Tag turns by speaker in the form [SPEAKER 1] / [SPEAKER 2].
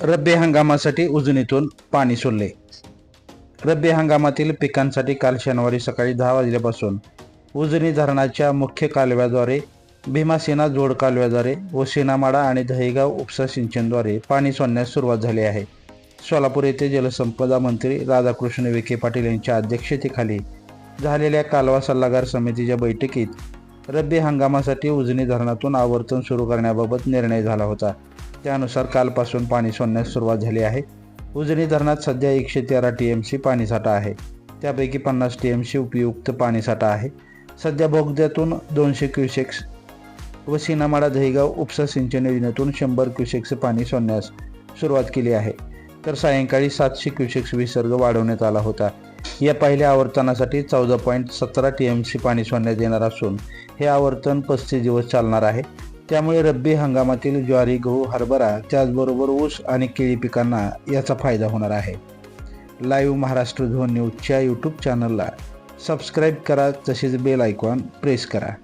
[SPEAKER 1] रब्बी हंगामासाठी उजनीतून पाणी सोडले. रब्बी हंगामातील पिकांसाठी काल शनिवारी सकाळी दहा वाजल्यापासून उजनी धरणाच्या मुख्य कालव्याद्वारे भीमासेना जोड कालव्याद्वारे व सेनामाडा आणि दहेगाव उपसा सिंचनद्वारे पाणी सोडण्यास सुरुवात झाली आहे. सोलापूर येथे जलसंपदा मंत्री राधाकृष्ण विखे पाटील यांच्या अध्यक्षतेखाली झालेल्या कालवा सल्लागार समितीच्या बैठकीत रब्बी हंगामासाठी उजनी धरणातून आवर्तन सुरू करण्याबाबत निर्णय झाला होता. त्यानुसार कालपासून पाणी सोडण्यास सुरुवात झाली आहे. उजनी धरणात सध्या एकशे तेरा टी एम सी पाणीसाठा आहे. त्यापैकी पन्नास टी एम सी उपयुक्त पाणीसाठा आहे. सध्या बोगद्यातून दोनशे क्युसेक्स व सिनामाडा दहिगाव उपसा सिंचन योजनेतून शंभर क्युसेक्स पाणी सोडण्यास सुरुवात केली आहे. तर सायंकाळी सातशे क्युसेक्स विसर्ग वाढवण्यात आला होता. या पहिल्या आवर्तनासाठी चौदा पॉईंट सतरा टी एम सी पाणी सोडण्यात येणार असून हे आवर्तन पस्तीस दिवस चालणार आहे. त्यामुळे रब्बी हंगामातील ज्वारी गहू हरभरा त्याचबरोबर ऊस आणि केळी पिकांना याचा फायदा होणार आहे. लाईव्ह महाराष्ट्र झोन न्यूजच्या यूट्यूब चॅनलला सबस्क्राईब करा तसेच बेल आयकॉन प्रेस करा.